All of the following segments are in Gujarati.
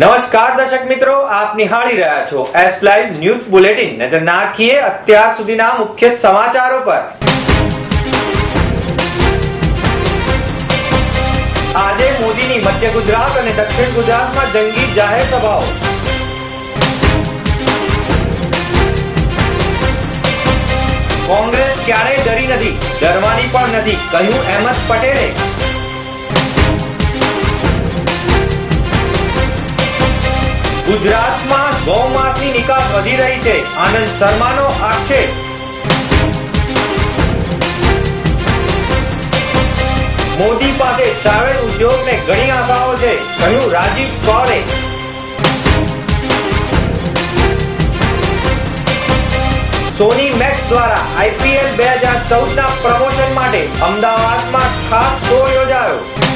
નમસ્કાર દર્શક મિત્રો, આપ નિહાળી રહ્યા છો એસ લાઈવ ન્યૂઝ બુલેટિન નજર નાખીએ અત્યાર સુધીના મુખ્ય સમાચારો પર. આજે મોદીની મધ્ય ગુજરાત અને દક્ષિણ ગુજરાતમાં જંગી જાહેર સભાઓ. કોંગ્રેસ ક્યારેય ડરી નથી, ડરવાની પણ નથી, કહ્યું અહેમદ પટેલે. ગુજરાતમાં ગૌમાંસની નિકાસ વધી રહી છે. આનંદ શર્માનો આક્ષેપ. મોદી પાસે ટ્રાવેલ ઉદ્યોગને ઘણી આશાઓ છે. કહ્યું રાજીવ કૌરે. સોની મેક્સ દ્વારા આઈપીએલ બે હજાર ચૌદ ના પ્રમોશન માટે અમદાવાદમાં ખાસ શો યોજાયો.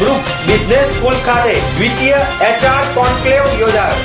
ગ્રુપ બિઝનેસ સ્કૂલ ખાતે દ્વિતીય એચઆર કોન્ક્લેવ યોજાયો.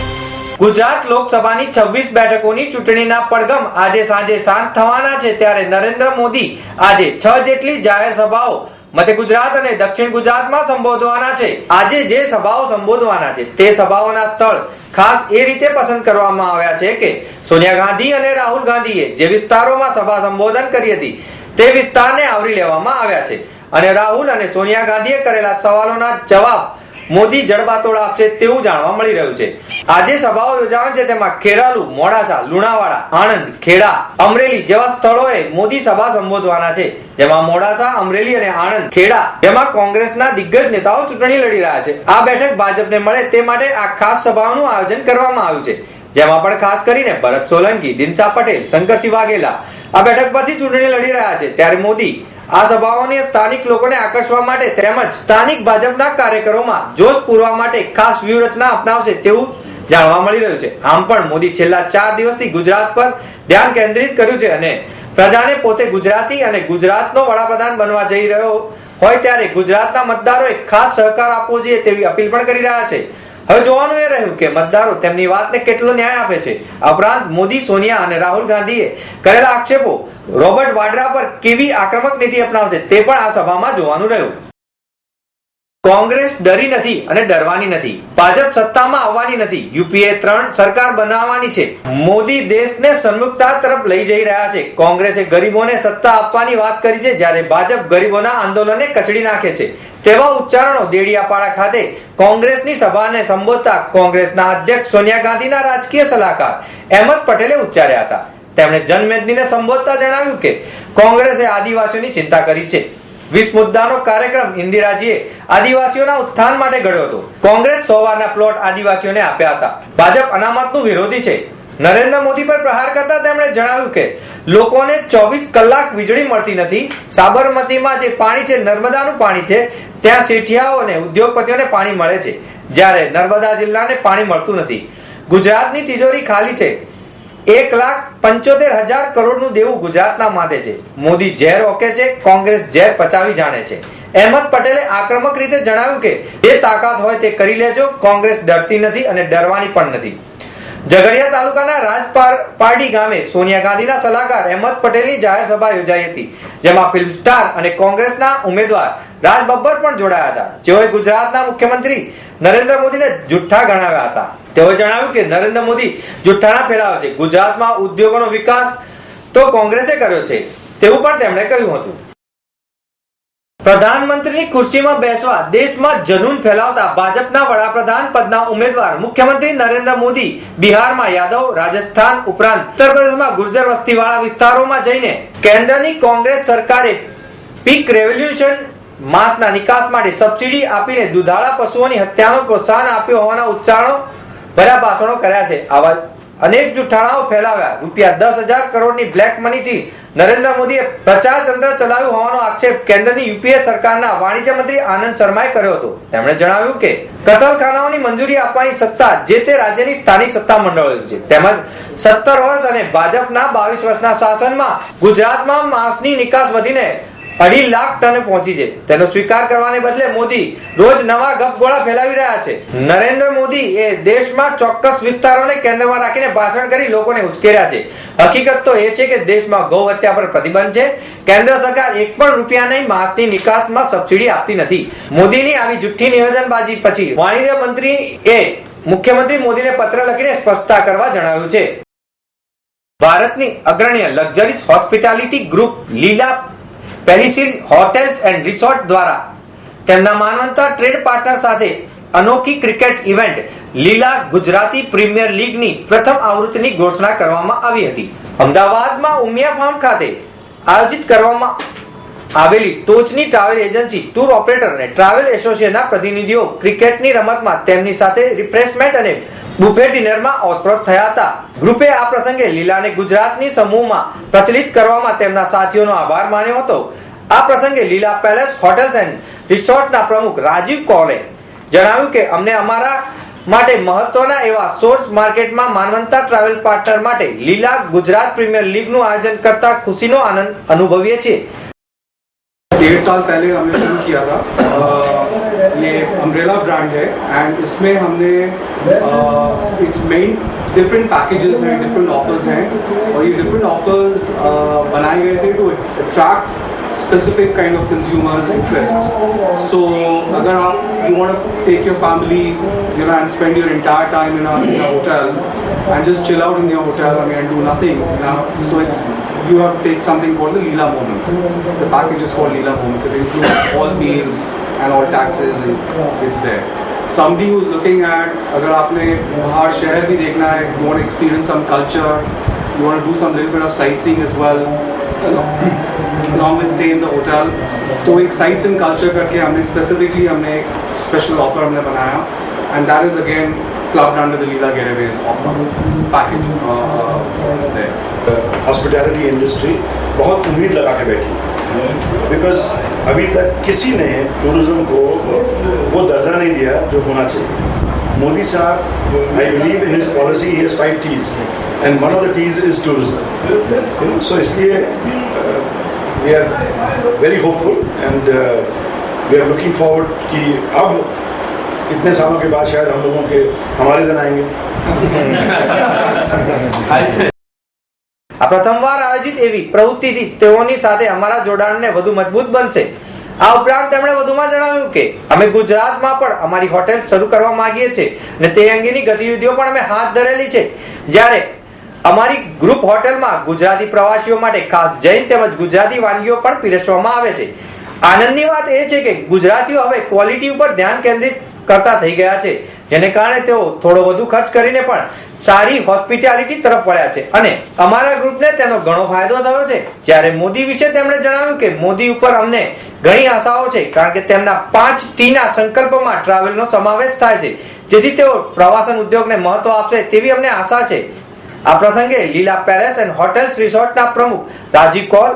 ગુજરાત લોકસભાની 26 બેઠકોની ચૂંટણીના પડઘમ આજે સાંજે શાંત થવાના છે ત્યારે નરેન્દ્ર મોદી આજે છ જેટલી જાહેર સભાઓ મધ્ય ગુજરાત અને દક્ષિણ ગુજરાતમાં સંબોધવાના છે. આજે જે સભાઓ સંબોધવાના છે તે સભાઓના સ્થળ ખાસ એ રીતે પસંદ કરવામાં આવ્યા છે કે સોનિયા ગાંધી અને રાહુલ ગાંધીએ જે વિસ્તારોમાં સભા સંબોધન કરી હતી તે વિસ્તારને આવરી લેવામાં આવ્યા છે. અને રાહુલ અને સોનિયા ગાંધીએ કરેલા સવાલોના જવાબ મોદી જડબાતોડ આપશે તેવું જાણવા મળી રહ્યું છે. આજે સભાઓ યોજાવાની છે, તેમાં ખેરાલુ, મોડાસા, લુણાવાડા, આણંદ, ખેડા, અમરેલી જેવા સ્થળોએ મોદી સભા સંબોધવાના છે. જેમાં મોડાસા, અમરેલી અને આણંદ, ખેડા જેમાં કોંગ્રેસના દિગ્ગજ નેતાઓ ચૂંટણી લડી રહ્યા છે. આ બેઠક ભાજપને મળે તે માટે આ ખાસ સભાઓનું આયોજન કરવામાં આવ્યું છે. જેમાં પણ ખાસ કરીને ભરત સોલંકી દિનસા પટેલ, શંકરસિંહ વાઘેલા આ બેઠક પરથી ચૂંટણી લડી રહ્યા છે. ત્યારે મોદી આ સભાઓને સ્થાનિક લોકોને આકર્ષવા માટે તેમજ સ્થાનિક ભાજપના કાર્યકરોમાં જોશ પૂરવા માટે ખાસ વ્યૂહરચના અપનાવશે તેવું જાણવા મળી રહ્યું છે. આમ પણ મોદી છેલ્લા ચાર દિવસથી ગુજરાત પર ધ્યાન કેન્દ્રિત કર્યું છે અને પ્રજાને પોતે ગુજરાતી અને ગુજરાતનો વડાપ્રધાન બનવા જઈ રહ્યો હોય ત્યારે ગુજરાતના મતદારોએ ખાસ સહકાર આપવો જોઈએ તેવી અપીલ પણ કરી રહ્યા છે. હવે જોવાનું એ રહ્યું કે મતદારો તેમની વાતને કેટલો ન્યાય આપે છે? આ ઉપરાંત મોદી, સોનિયા અને રાહુલ ગાંધીએ કરેલા આક્ષેપો રોબર્ટ વાડ્રા પર કેવી આક્રમક નીતિ અપનાવશે તે પણ આ સભામાં જોવાનું રહ્યું. કોંગ્રેસ ડરી નથી અને ડરવાની નથી. ભાજપ સત્તામાં આવવાની નથી. યુપીએ ત્રણ સરકાર બનાવવાની છે. મોદી દેશને સન્મુખતા તરફ લઈ જઈ રહ્યા છે. કોંગ્રેસે ગરીબોને સત્તા આપવાની વાત કરી છે, જ્યારે ભાજપ ગરીબોના આંદોલનને કચડી નાખે છે. તેવા ઉચ્ચારણો દેડિયાપાડા ખાતે કોંગ્રેસની સભાને સંબોધતા કોંગ્રેસના અધ્યક્ષ સોનિયા ગાંધીના રાજકીય સલાહકાર અહેમદ પટેલે ઉચ્ચાર્યા હતા. તેમણે જનમેદનીને સંબોધતા જણાવ્યું કે કોંગ્રેસે આદિવાસીઓની ચિંતા કરી છે. વીસ મુદ્દાનો કાર્યક્રમ ઇન્દિરાજીએ આદિવાસીઓના ઉત્થાન માટે ઘડ્યો હતો. કોંગ્રેસ સોવારના પ્લોટ આદિવાસીઓને આપ્યા હતા. ભાજપ અનામતનું વિરોધી છે. નરેન્દ્ર મોદી પર પ્રહાર કરતા તેમણે જણાવ્યું કે, લોકોને ચોવીસ કલાક વીજળી મળતી નથી. સાબરમતીમાં જે પાણી છે, નર્મદાનું પાણી છે, ત્યાં શેઠિયાઓ અને ઉદ્યોગપતિઓને પાણી મળે છે. જ્યારે નર્મદા જિલ્લાને પાણી મળતું નથી. ગુજરાતની તિજોરી ખાલી છે. એક લાખ પંચોતેર હજાર કરોડનું દેવું ગુજરાતના માથે છે. મોદી ઝેર ઓકે છે, કોંગ્રેસ ઝેર પચાવી જાણે છે. અહેમદ પટેલે આક્રમક રીતે જણાવ્યું કે જે તાકાત હોય તે કરી લેજો, કોંગ્રેસ ડરતી નથી અને ડરવાની પણ નથી. ઝઘડિયા તાલુકાના રાજપારડી ગામે સોનિયા ગાંધીના સલાહકાર અહેમદ પટેલની જાહેર સભા યોજાઈ હતી, જેમાં ફિલ્મ સ્ટાર અને કોંગ્રેસના ઉમેદવાર રાજ બબ્બર પણ જોડાયા હતા. જેઓએ ગુજરાતના મુખ્યમંત્રી નરેન્દ્ર મોદીને જુઠ્ઠા ગણાવ્યા હતા. તેઓએ જણાવ્યું કે નરેન્દ્ર મોદી જુઠ્ઠાણા ફેલાવે છે. ગુજરાતમાં ઉદ્યોગોનો વિકાસ તો કોંગ્રેસે કર્યો છે. તેવું પણ તેમણે કહ્યું હતું. પ્રધાનમંત્રીની ખુરશીમાં બેસવા દેશમાં જનૂન ફેલાવતા ભાજપના વડાપ્રધાન પદના ઉમેદવાર મુખ્યમંત્રી નરેન્દ્ર મોદી બિહારમાં યાદવ, રાજસ્થાન ઉપરાંત ઉત્તર પ્રદેશમાં ગુર્જર વસ્તીવાળા વિસ્તારોમાં જઈને કેન્દ્રની કોંગ્રેસ સરકારે પીક રેવોલ્યુશન માંસના નિકાસ માટે સબસિડી આપીને દુધાળા પશુઓની હત્યાનો પ્રોત્સાહન આપ્યો હોવાના ઉચ્ચારણો ભર્યા ભાષણો કર્યા છે. આવા અનેક જુઠ્ઠાણાઓ ફેલાવ્યા. રૂપિયા દસ હજાર કરોડની બ્લેક મનીથી નરેન્દ્ર મોદીએ પ્રચાર તંત્ર ચલાવ્યું હોવાનો આક્ષેપ કેન્દ્રની યુપીએ સરકારના વાણિજ્ય મંત્રી આનંદ શર્માએ કર્યો હતો. તેમણે જણાવ્યું કે કતલખાનાઓની મંજૂરી આપવાની સત્તા જે તે રાજ્યની સ્થાનિક સત્તા મંડળો છે. તેમજ સત્તર વર્ષ અને ભાજપના બાવીસ વર્ષના શાસનમાં ગુજરાતમાં માંસની નિકાસ વધીને અઢી લાખ ટને પહોંચી છે. તેનો સ્વીકાર કરવાને બદલે મોદી રોજ નવા ગપગોળા ફેલાવી રહ્યા છે. નરેન્દ્ર મોદી એ દેશમાં ચોક્કસ વિસ્તારોને કેન્દ્રમાં રાખીને ભાષણ કરી લોકોને ઉશ્કેર્યા છે. હકીકત તો એ છે કે દેશમાં ગૌ હત્યા પર પ્રતિબંધ છે. કેન્દ્ર સરકાર એક પણ રૂપિયા નહીં, માંસની નિકાસમાં સબસિડી આપતી નથી. મોદીની આવી જુઠ્ઠી નિવેદનબાજી પછી વાણિજ્ય મંત્રી એ મુખ્યમંત્રી મોદીને પત્ર લખીને સ્પષ્ટતા કરવા જણાવ્યું છે. ભારતની અગ્રણીય લક્ઝરીસ હોસ્પિટાલિટી ગ્રુપ લીલા પેલિસિલ હોટેલ્સ એન્ડ રિસોર્ટ દ્વારા તેમના માનવંતર ટ્રેડ પાર્ટનર સાથે અનોખી ક્રિકેટ ઇવેન્ટ લીલા ગુજરાતી પ્રીમિયર લીગની પ્રથમ આવૃત્તિની ઘોષણા કરવામાં આવી હતી. અમદાવાદમાં ઉમિયા ફાર્મ ખાતે આયોજિત કરવામાં આવેલી ટોચની ટ્રાવેલ એજન્સી ટૂર ઓપરેટર અને ટ્રાવેલ એસોસિએશનના પ્રતિનિધિઓ ક્રિકેટની રમતમાં તેમની સાથે રિફ્રેશમેન્ટ અને બુફે ડિનરમાં ઓતપ્રોત થયા હતા. ગ્રુપે આ પ્રસંગે લીલાને ગુજરાતની સમૂહમાં પ્રચલિત કરવામાં તેમના સાથીઓનો આભાર માન્યો હતો. આ પ્રસંગે લીલા પેલેસ હોટેલ્સ એન્ડ રિસોર્ટના પ્રમુખ રાજીવ કોલે જણાવ્યું કે, અમને અમારા માટે મહત્વના એવા સોર્સ માર્કેટમાં માનવંતા ટ્રાવેલ પાર્ટનર માટે લીલા ગુજરાત પ્રીમિયર લીગનું આયોજન કરતા ખુશીનો આનંદ અનુભવીએ છીએ. डेढ़ साल पहले हमने शुरू किया था। आ, ये अम्ब्रेला ब्रांड है एंड इसमें हमने इट्स मेन डिफरेंट पैकेजेस हैं डिफरेंट ऑफर्स हैं। और ये डिफरेंट ऑफर्स बनाए गए थे to attract specific kind of consumers interests so अगर आप you want to take your family you know and spend your entire time in a, in a hotel and just chill out in your hotel I mean and do nothing you know? so it's you have to take something called the Leela Moments. The package is called Leela Moments. It includes all meals and all taxes and it's there. Somebody who's looking at अगर आपने बाहर शहर भी देखना है you want to experience some culture you want to do some little bit of sightseeing as well economic stay in the hotel तो एक साइट्स एंड कल्चर करके हमने स्पेसिफिकली हमने एक स्पेशल ऑफ़र हमने बनाया। And that is again club under the Leela getaways offer package hospitality industry बहुत उम्मीद लगा के बैठी। बिकॉज़ अभी तक किसी ने टूरिज़्म को वो दर्जा नहीं दिया जो होना चाहिए। मोदी साहब I believe in his policies and one of the ties is tourism so इसलिए we are very hopeful and we are looking forward कि अब इतने सालों के बाद शायद हम लोगों के हमारे दिन आएंगे આ પ્રથમવાર આયોજિત એવી પ્રવૃત્તિથી તેઓની સાથે અમારા જોડાણને વધુ મજબૂત બનશે આ ઉપરાંત તેમણે વધુમાં જણાવ્યું કે અમે ગુજરાતમાં પણ અમારી હોટેલ શરૂ કરવા માંગીએ છીએ અને તે અંગેની ગતિવિધિઓ પણ અમે હાથ ધરેલી છે જ્યારે અમારી ગ્રુપ હોટેલમાં ગુજરાતી પ્રવાસીઓ માટે ખાસ જૈન તેમજ ગુજરાતી વાનગીઓ પણ પીરસવામાં આવે છે. આનંદની વાત એ છે કે ગુજરાતીઓ હવે ક્વોલિટી ઉપર ધ્યાન કેન્દ્રિત કરતા થઈ ગયા છે, જેને કારણે તેઓ થોડો વધુ ખર્ચ કરીને પણ સારી હોસ્પિટાલિટી તરફ વળ્યા છે. અને અમારા ગ્રુપને તેનો ઘણો ફાયદો થયો છે. જ્યારે મોદી વિશે તેમણે જણાવ્યું કે મોદી ઉપર અમને ઘણી આશાઓ છે, કારણ કે તેમના પાંચ ટીના સંકલ્પમાં ટ્રાવેલનો સમાવેશ થાય છે. જેથી તેઓ પ્રવાસન ઉદ્યોગને મહત્વ આપશે તેવી અમને આશા છે. આ પ્રસંગે લીલા પેલેસ એન્ડ હોટેલ્સ રિસોર્ટના પ્રમુખ રાજી કોલ,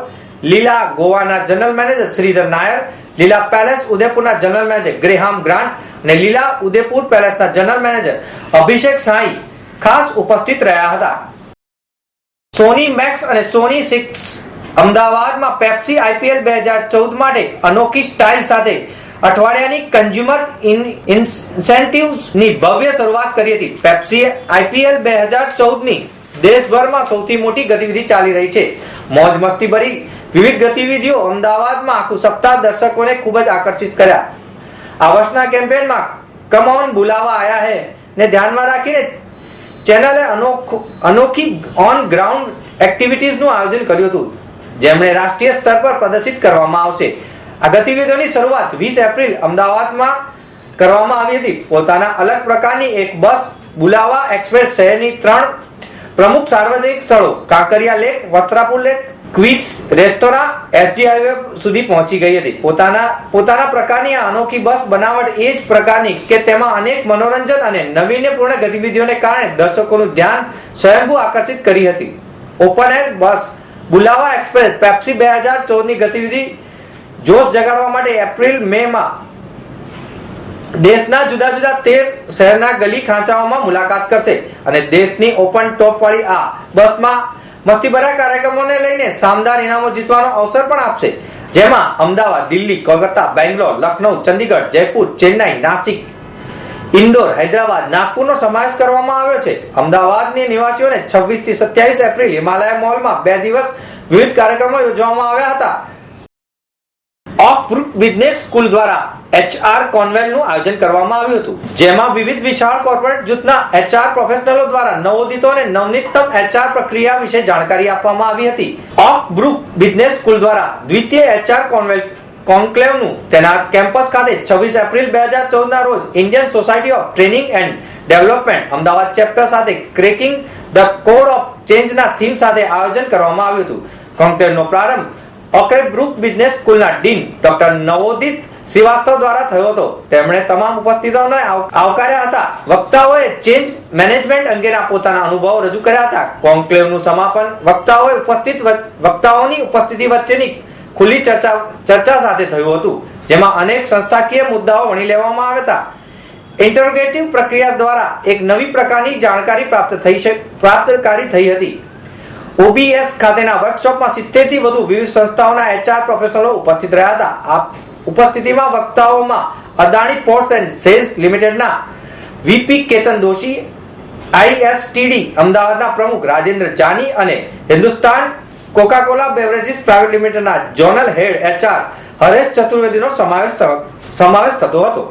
લીલા ગોવાના general manager Shridhar Nair, Leela palace ઉદયપુરના general manager Graham Grant અને લીલા ઉદયપુર પેલેસના જનરલ મેનેજર અભિષેક સાંઈ ખાસ ઉપસ્થિત રહ્યા હતા. સોની મેક્સ અને સોની સિક્સ અમદાવાદમાં પેપ્સી આઈપીએલ બે હજાર ચૌદ માટે અનોખી સ્ટાઇલ સાથે અઠવાડિયાની કન્ઝ્યુમર ઇન્સેન્ટિવ્સની ભવ્ય શરૂઆત કરી હતી. પેપ્સી આઈપીએલ બે હજાર ચૌદની દેશભરમાં સૌથી મોટી ગતિવિધિ ચાલી રહી છે. મોજ મસ્તી ભરી વિવિધ ગતિવિધિઓ અમદાવાદમાં આખું સપ્તાહ દર્શકોને ખૂબ જ આકર્ષિત કર્યા. આ વર્ષના કેમ્પેનમાં કમઓન બુલાવા આયા હે ને ધ્યાનમાં રાખીને ચેનલે અનોખું ઓન ગ્રાઉન્ડ એક્ટિવિટીઝનું આયોજન કર્યું હતું જેમણે રાષ્ટ્રીય સ્તર પર પ્રદર્શિત કરવામાં આવશે. આ ગતિવિધિઓની શરૂઆત વીસ એપ્રિલ અમદાવાદમાં કરવામાં આવી હતી. પોતાના અલગ પ્રકારની એક બસ બુલાવા એક્સપ્રેસ શહેરની ત્રણ પ્રમુખ સાર્વજનિક સ્થળો, Kankaria lake Vastrapur lake quiz restaurant SG highway સુધી પહોંચી ગઈ હતી. પોતાના પોતાના પ્રકારની આ અનોખી બસ બનાવટ એ જ પ્રકારની કે તેમાં અનેક મનોરંજન અને નવીન્યપૂર્ણ ગતિવિધિઓને કારણે દર્શકોનું ધ્યાન સ્વયંભૂ આકર્ષિત કરી હતી. Open air bus, બુલાવા express, Pepsi બે હજાર ચૌદની ગતિવિધિ જોશ જગાડવા માટે એપ્રિલ મે માં દેશના જુદા જુદા તેર શહેરના ગલી ખાંચાઓમાં મુલાકાત કરશે અને દેશની ઓપન ટોપ વાળી આ બસમાં મસ્તીભર્યા કાર્યક્રમોને લઈને શામદાર ઇનામો જીતવાનો અવસર પણ આપશે. જેમાં અમદાવાદ, દિલ્હી, કોલકાતા, બેંગ્લોર લખનૌ ચંદીગઢ, જયપુર, ચેન્નાઈ, નાસિક, ઇન્દોર, હૈદરાબાદ, નાગપુરનો સમાવેશ કરવામાં આવ્યો છે. અમદાવાદની નિવાસીઓને 26 થી સત્યાવીસ એપ્રિલ હિમાલય મોલમાં બે દિવસ વિવિધ કાર્યક્રમો યોજવામાં આવ્યા હતા. ઓફ બિઝનેસ સ્કૂલ દ્વારા એચઆર કોન્વેલનું આયોજન કરવામાં આવ્યું હતું, જેમાં વિવિધ વિશાળ કોર્પોરેટ જૂથના એચઆર પ્રોફેશનલો દ્વારા નવોદિતોને નવનીતમ એચઆર પ્રક્રિયા વિશે જાણકારી આપવામાં આવી હતી. ઓફ બ્રુક બિઝનેસ સ્કૂલ દ્વારા દ્વિતીય એચઆર કોન્વેલ કોન્ક્લેવનું તેના કેમ્પસ ખાતે 26 એપ્રિલ બે હજાર ચૌદના રોજ Indian society of training and development Ahmedabad chapter સાથે ક્રેકિંગ ધ કોડ ઓફ ચેન્જના થીમ સાથે આયોજન કરવામાં આવ્યું હતું. કોન્ક્લેવનો પ્રારંભ ઓકે બ્રુક બિઝનેસ સ્કૂલના ડીન ડોક્ટર નવોદિત શ્રીવાસ્તવ દ્વારા થયો હતો. તેમણે તમામ ઉપસ્થિતોને આવકાર્યા હતા. વક્તાઓએ ચેન્જ મેનેજમેન્ટ અંગેના પોતાના અનુભવો રજૂ કર્યા હતા. કોન્ક્લેવનું સમાપન વક્તાઓએ ઉપસ્થિત વક્તાઓની ઉપસ્થિતિ વચ્ચેની ખુલ્લી ચર્ચા ચર્ચા સાથે થયું હતું, જેમાં અનેક સંસ્થાકીય મુદ્દાઓ વણી લેવામાં આવ્યા હતા. ઇન્ટરોગેટિવ પ્રક્રિયા દ્વારા એક નવી પ્રકારની જાણકારી પ્રાપ્ત થઈ પ્રાપ્તકારી થઈ હતી. ઓબીએસ ખાતેના વર્કશોપમાં સિત્તેરથી વધુ વિવિધ સંસ્થાઓના એચઆર પ્રોફેશનલો ઉપસ્થિત રહ્યા હતા. આ ઉપસ્થિતિમાં વક્તાઓમાં અદાણી પોર્ટ્સ એન્ડ સેલ્સ લિમિટેડના વીપી કેતન દોશી, આઈએસટીડી અમદાવાદના પ્રમુખ રાજેન્દ્ર જાની અને Hindustan Coca Cola beverages private લિમિટેડના જોનલ હેડ એચઆર હરેશ ચતુર્વેદીનો સમાવેશ સમાવેશ થતો હતો.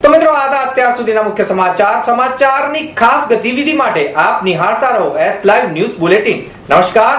તો મિત્રો, આ અત્યાર સુધીના મુખ્ય સમાચાર. સમાચારની ખાસ ગતિવિધિ માટે આપ નિહાળતા રહો એસ લાઈવ ન્યૂઝ બુલેટિન નમસ્કાર.